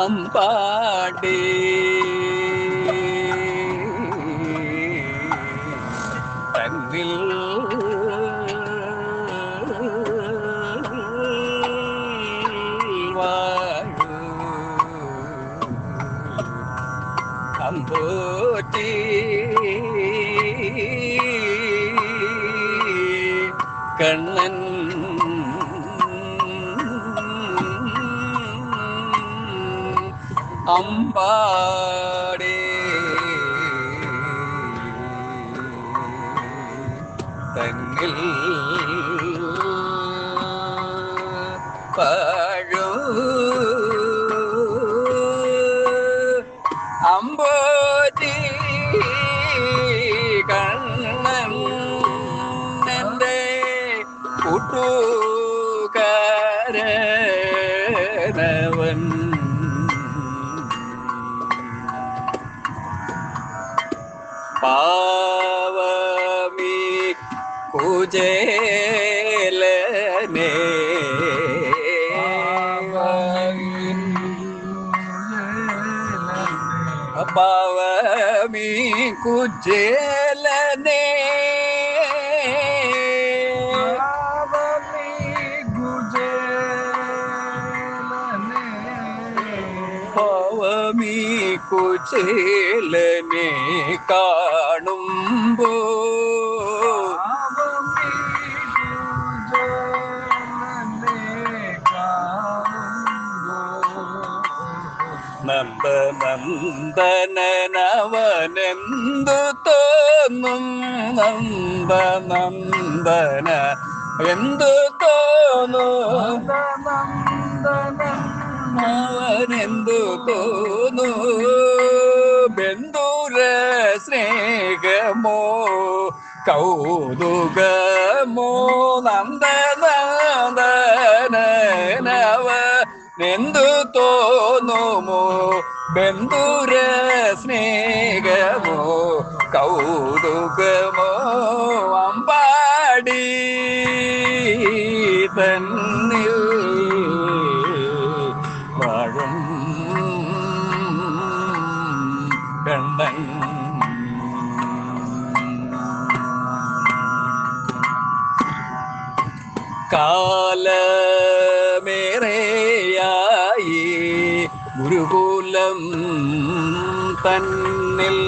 അമ്പാടി. തന്നിൽ അമ്പോറ്റി കണ്ണൻ അമ്പാടേ. തന്നിൽ പഴു. അമ്പോറ്റി കണ്ണൻ എന്റെ കൂട്ടുകാരനവൻ. കുജേലനേ പാവമീ കുചേലനെ കാണുമ്പോ നന്ദ നന്ദനവനെന്തു തോന്നും? നന്ദ നന്ദന. എന്തു തോന്നും? അവനെന്തു തോന്നു? ബന്ധുര സ്നേഹമോ? കൗതുകമോ? നന്ദ നന്ദനവ എന്തു തോന്നുമോ? ബന്ധുര കണ്ണൻ കാലമേറെയായി ഗുരുകുലം തന്നിൽ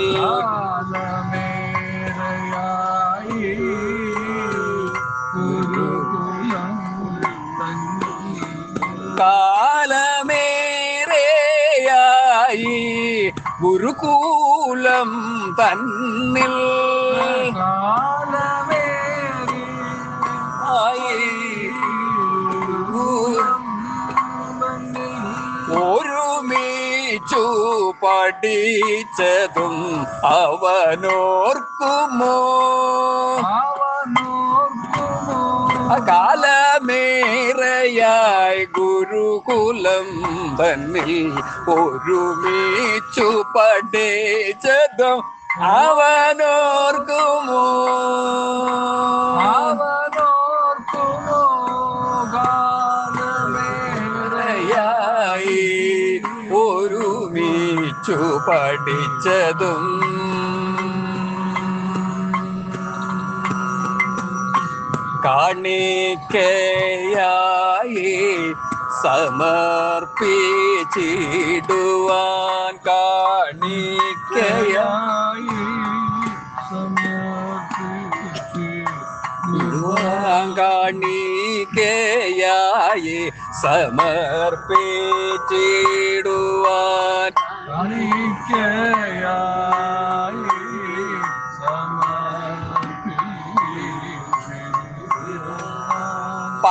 തന്നിൽ ഒരുമിച്ചു പഠിച്ചതും അവനോർക്കുമോ? കാലമേറയായി ഗുരുകുലം തന്നിൽ ഒരുമിച്ചു പഠിച്ചതും അവനോർക്കുമോ? യായി ഒരുമിച്ചു പഠിച്ചതും. കാണിക്കയായി സമർപ്പിച്ചിടുവാൻ കാണിക്കയായി കാണിക്കയായി സമർപ്പിച്ചിടുവാൻ.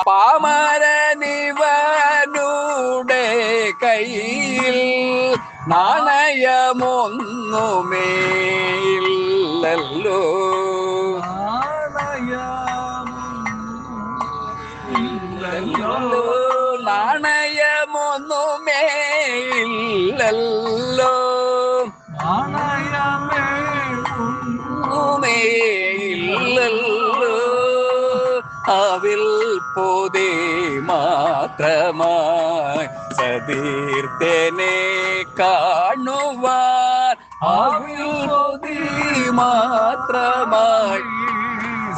പാമരനിവനുടെ കയ്യിൽ നാണയമൊന്നുമേയില്ലല്ലോ. ഇല്ലല്ലോ നാണയമേ ഒന്നുമേ ഇല്ലല്ലോ അവിൽ പോതേ മാത്രമായി സതീർത്തനെ കാണുവാൻ. അവിൽ പൊതി മാത്രമായി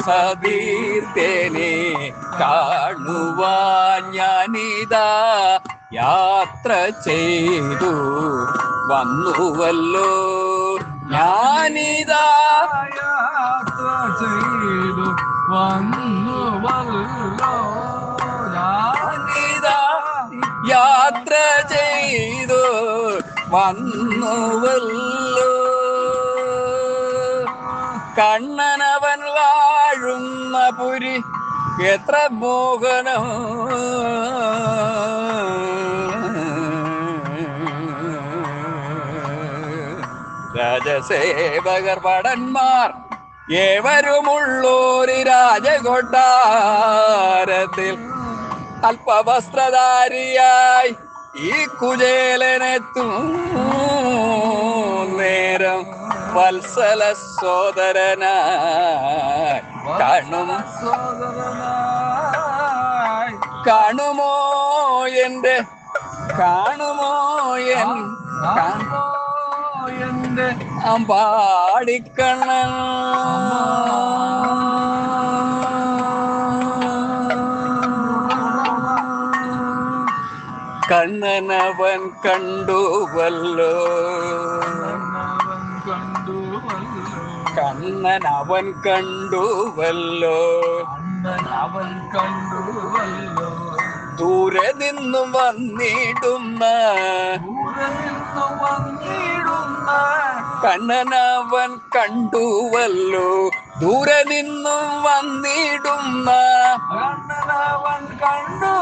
സതീർത്ഥനെ കാണുവാൻ ഞാനിതാ യാത്ര ചെയ്തു. വന്നുവല്ലോ. ഞാനിതാ യാത്ര ചെയ്തു. വന്നുവല്ലോ. ഞാനിതാ യാത്ര ചെയ്തു. വന്നുവല്ലോ. കണ്ണനവൻ വാഴുന്ന പുരി എത്ര മോഹനം. രാജസേവകർ പടന്മാർ ഏവരുമുള്ളൂരി രാജകൊട്ടാരത്തിൽ അല്പവസ്ത്രധാരിയായി ഈ കുചേലനെത്തും നേരം വത്സല സോദരനായി. കാണും. കാണുമോ എന്റെ കാണുമോ എൻ? കാണുമോ എന്റെ? അമ്പാടിക്കണ്ണൻ. കണ്ണനവൻ കണ്ടുവല്ലോ. കണ്ണനവൻ കണ്ടുവല്ലോ. അവൻ കണ്ടുവല്ലോ ദൂരെ നിന്നും വന്നിടുന്ന കണ്ണനവൻ കണ്ടുവല്ലോ. ദൂരെ നിന്നും വന്നിടുന്ന കണ്ണനവൻ കണ്ടുവല്ലോ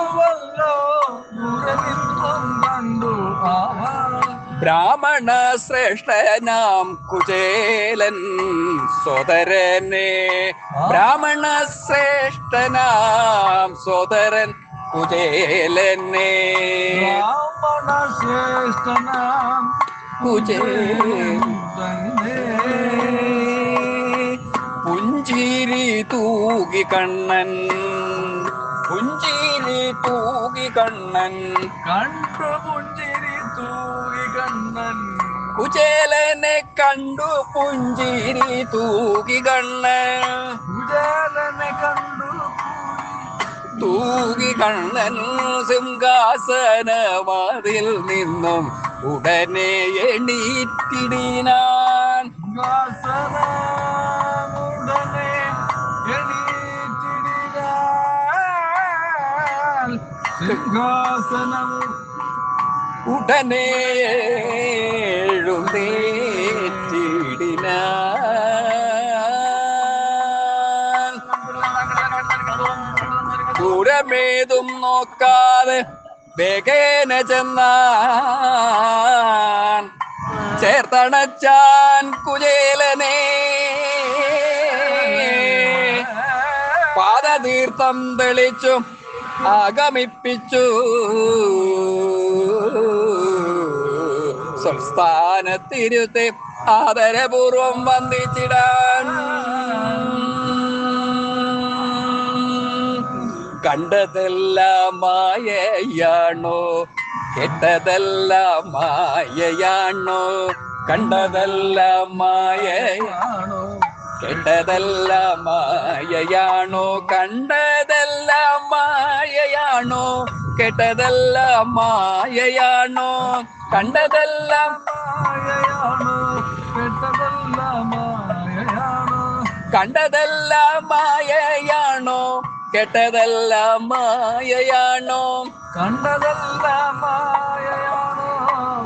ബ്രാഹ്മണ ശ്രേഷ്ഠനാം കുചേലൻ സോദരനെ ബ്രാഹ്മണ ശ്രേഷ്ഠനാം സോദരൻ കുചേലനെ. ബ്രാഹ്മണ ശ്രേഷ്ഠനാം പുഞ്ചിരി തൂകി കണ്ണൻ. പുഞ്ചിരി തൂകി കണ്ണൻ. കണ്ടു പുഞ്ചിരി തൂകി കണ്ണൻ. കുചേലനെ കണ്ടു പുഞ്ചിരി തൂകി കണ്ണൻ. കുചേലനെ കണ്ടു തൂകി കണ്ണൻ സിംഹാസനവാതിൽ നിന്നും ഉടനെ എണീറ്റിടിനാൻ. സിംഹാസനം ഉടനെ എഴുന്നേറ്റിടിന ദൂരമേതും നോക്കാതെ വേഗേന ചെന്നാൻ. ചേർത്തണച്ചാൻ കുചേലനെ. പാദതീർത്ഥം തെളിച്ചു ആഗമിപ്പിച്ചു. സംസ്ഥാനത്തിരുത്തി ആദരപൂർവം വന്ദിച്ചിടാൻ. കണ്ടതെല്ലാം മായയാണോ? കേട്ടതെല്ലാം മായയാണോ? കണ്ടതെല്ലാം മായയാണോ? കെട്ടതെല്ലാം മായയാണോ? കണ്ടതെല്ലാം മായയാണോ? കേട്ടതെല്ലാം മായയാണോ കണ്ടതെല്ലാം മായയാണോ കേട്ടതെല്ലാം മായയാണോ കണ്ടതെല്ലാം മായയാണോ കേട്ടതെല്ലാം മായയാണോ കണ്ടതെല്ലാം മായയാണോ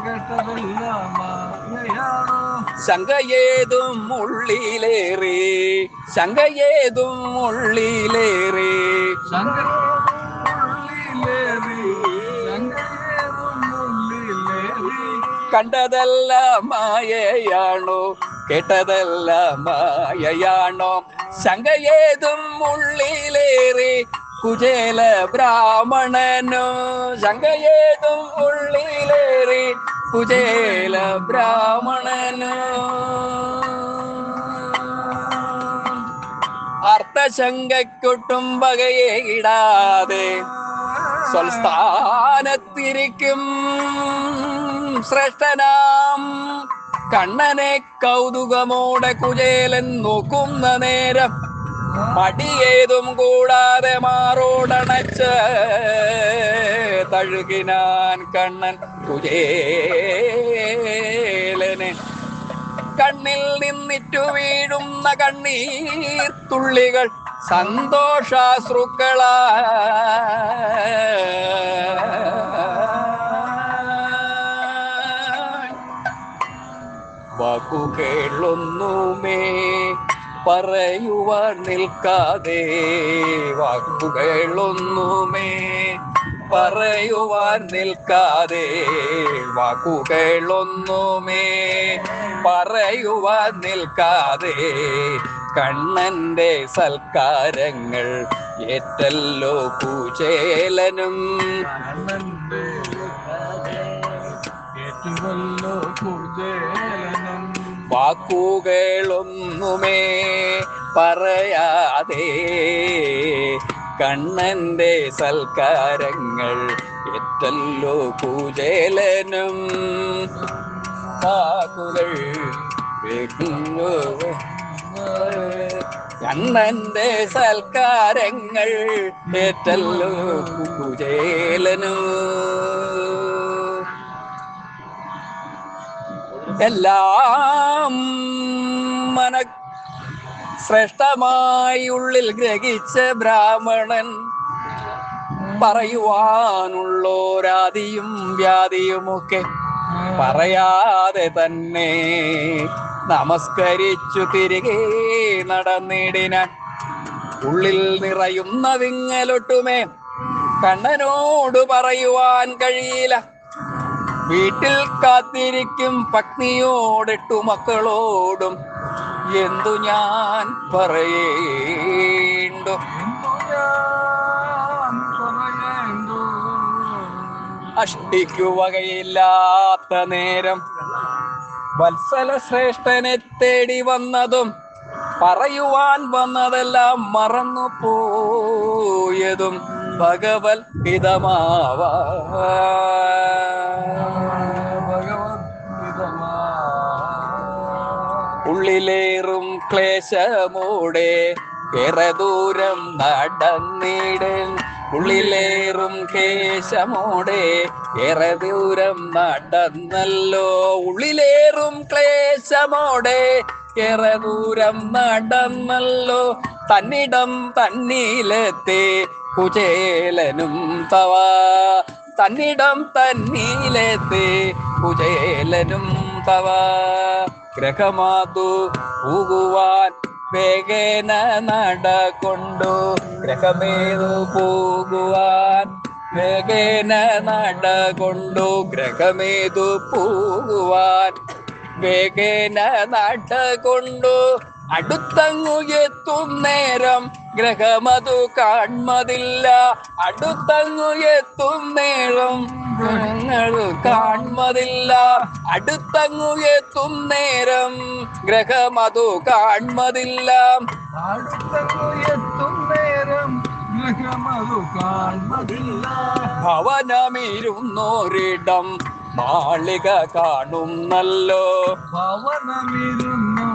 കേട്ടതെല്ലാം മായയാണോ ശങ്കയേതും ഉള്ളിലേറി ശങ്കയേതും ഉള്ളിലേറി ശങ്കരേതും കണ്ടതെല്ലാം മായയാണോ കേട്ടതെല്ലാം മായയാണോ ശങ്കയേതും ഉള്ളിലേറി കുചേല ബ്രാഹ്മണനോ? ശങ്കയേതും ഉള്ളിലേറി കുചേല ബ്രാഹ്മണനോ? അർത്ഥശങ്കയ്ക്കൊട്ടും വകയെ ഇടാതെ സ്വൽസ്ഥാനത്തിരിക്കും. ശ്രേഷ്ഠനാം. കണ്ണനെ കൗതുകമോടെ കുചേലൻ നോക്കുന്ന നേരം മടിയേതും കൂടാതെ മാറോടണച്ച് തഴുകിനാൻ കണ്ണൻ കുചേലനെ. കണ്ണിൽ നിന്നിറ്റു വീഴുന്ന കണ്ണീർ തുള്ളികൾ സന്തോഷാശ്രുക്കളാ. വാക്കുകേളൊന്നുമേ പറയുവാൻ നിൽക്കാതെ വാക്കുകളൊന്നുമേ പറയുവാൻ നിൽക്കാതെ വാക്കുകളൊന്നുമേ പറയുവാൻ നിൽക്കാതെ കണ്ണന്റെ സൽക്കാരങ്ങൾ ഏറ്റല്ലോ കുചേലനും വാക്കുകളൊന്നുമേ പറയാതെ. കണ്ണന്റെ സൽക്കാരങ്ങൾ എത്തല്ലോ കുചേലനും. വാക്കുകൾ. കണ്ണന്റെ സൽക്കാരങ്ങൾ ഏറ്റല്ലോ കുചേലനും. എല്ലാം മന ശ്രേഷ്ഠമായി ഉള്ളിൽ ഗ്രഹിച്ച ബ്രാഹ്മണൻ പറയുവാനുള്ളോരാതിയും വ്യാധിയുമൊക്കെ പറയാതെ തന്നെ നമസ്കരിച്ചു തിരികെ നടന്നിടിന ഉള്ളിൽ നിറയുന്ന വിങ്ങലൊട്ടുമേ കണ്ണനോട് പറയുവാൻ കഴിയില്ല. വീട്ടിൽ കാത്തിരിക്കും പത്നിയോടെട്ടു മക്കളോടും. എന്തു ഞാൻ പറയേണ്ടോ? അഷ്ടിക്കു വകയില്ലാത്ത നേരം വത്സല ശ്രേഷ്ഠനെ തേടി വന്നതും പറയുവാൻ വന്നതെല്ലാം മറന്നു പോയതും ഭഗവത് ഹിതമാവാ ഉള്ളിലേറും ക്ലേശമോടെ ഏറെ ദൂരം നടന്നിടൻ. ഉള്ളിലേറും ക്ലേശമൂടെ ഏറെ ദൂരം നടന്നല്ലോ. ഉള്ളിലേറും ക്ലേശമോടെ ഏറെ ദൂരം നടന്നല്ലോ. തന്നിടം തന്നിലെത്തി കുചേലനും തവാ. തന്നിടം തന്നിലെത്തി കുചേലനും തവ ഗ്രഹമാതു പോകുവാൻ വേഗേന നടകൊണ്ടു. ഗ്രഹമേതു പോകുവാൻ വേഗേന നടകൊണ്ടു. ഗ്രഹമേതു പോകുവാൻ വേഗേന നടകൊണ്ടു. അടുത്തങ്ങു എത്തും നേരം ഗ്രഹമതു കാൺമതില്ല. അടുത്തങ്ങു എത്തും നേരം ഗ്രഹങ്ങൾ കാൺമതില്ല. അടുത്തങ്ങു എത്തും നേരം ഗ്രഹമതു കാൺമതില്ല. അടുത്തങ്ങു എത്തും നേരം ഗ്രഹമതു കാൺമതില്ല. ഭവനമിരുന്നോരിടം മാളിക കാണുന്നല്ലോ ഭവനമിരുന്നോ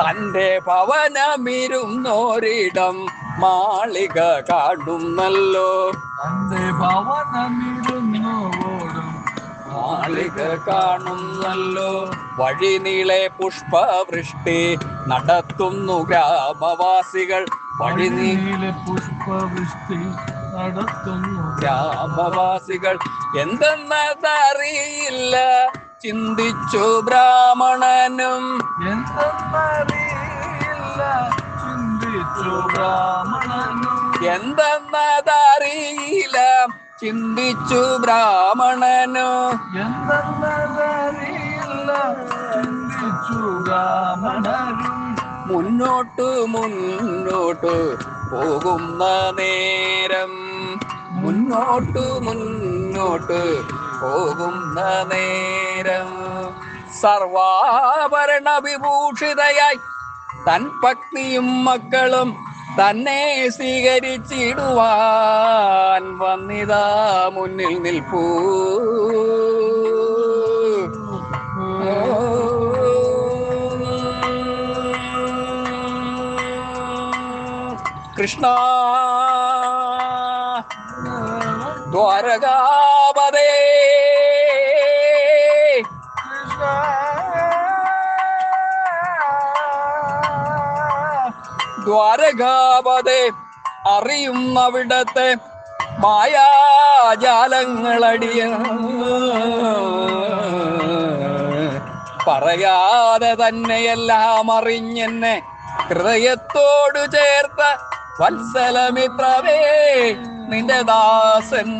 തന്റെ ഭവനമിരുന്നോരിടം മാളിക കാണുന്നല്ലോ. തന്റെ ഭവനമിരുന്നോടും മാളിക കാണുന്നല്ലോ. വഴിനീളെ പുഷ്പവൃഷ്ടി നടത്തുന്നു ഗ്രാമവാസികൾ. വഴിനീളെ പുഷ്പവൃഷ്ടി നടത്തുന്നു ഗ്രാമവാസികൾ എന്തെന്നതറിയില്ല. ചിന്തിച്ചു ബ്രാഹ്മണനും. എന്തെന്നറിയില്ല ചിന്തിച്ചു ബ്രാഹ്മണനും. എന്തെന്നതറിയില്ല ചിന്തിച്ചു ബ്രാഹ്മണനും. എന്തെന്നതറിയില്ല ചിന്തിച്ചു ബ്രാഹ്മണനും. മുന്നോട്ടു മുന്നോട്ട് പോകുന്ന നേരം. മുന്നോട്ടു മുന്നോട്ട് പോകുന്ന നേരം. സർവാഭരണ വിഭൂഷിതയായി തൻ പത്നിയും മക്കളും തന്നെ സ്വീകരിച്ചിടുവാൻ വന്നിതാ മുന്നിൽ നിൽപ്പൂ. കൃഷ്ണ ദ്വാരകാപതേ. ദ്വാരകാപതേ അറിയുന്നവിടത്തെ മായാജാലങ്ങളടിയ. പറയാതെ തന്നെയെല്ലാം അറിഞ്ഞെന്നെ ഹൃദയത്തോടു ചേർത്ത വത്സലമിത്രവേ നിന്റെ ദാസൻ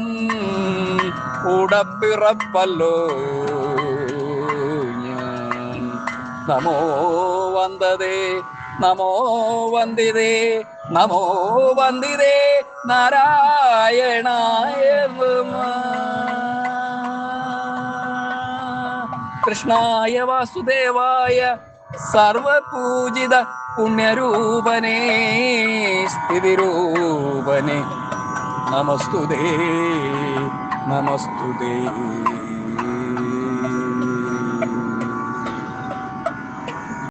കൂടപ്പിറപ്പല്ലോ നമോ വന്ദതേ നമോ വന്ദിതേ നമോ വന്ദിതേ നാരായണായ കൃഷ്ണായ വാസുദേവായ സർവപൂജിത പുണ്യരൂപനേ സ്ഥിതിരൂപനേ നമസ്തുതേ നമസ്തുതേ.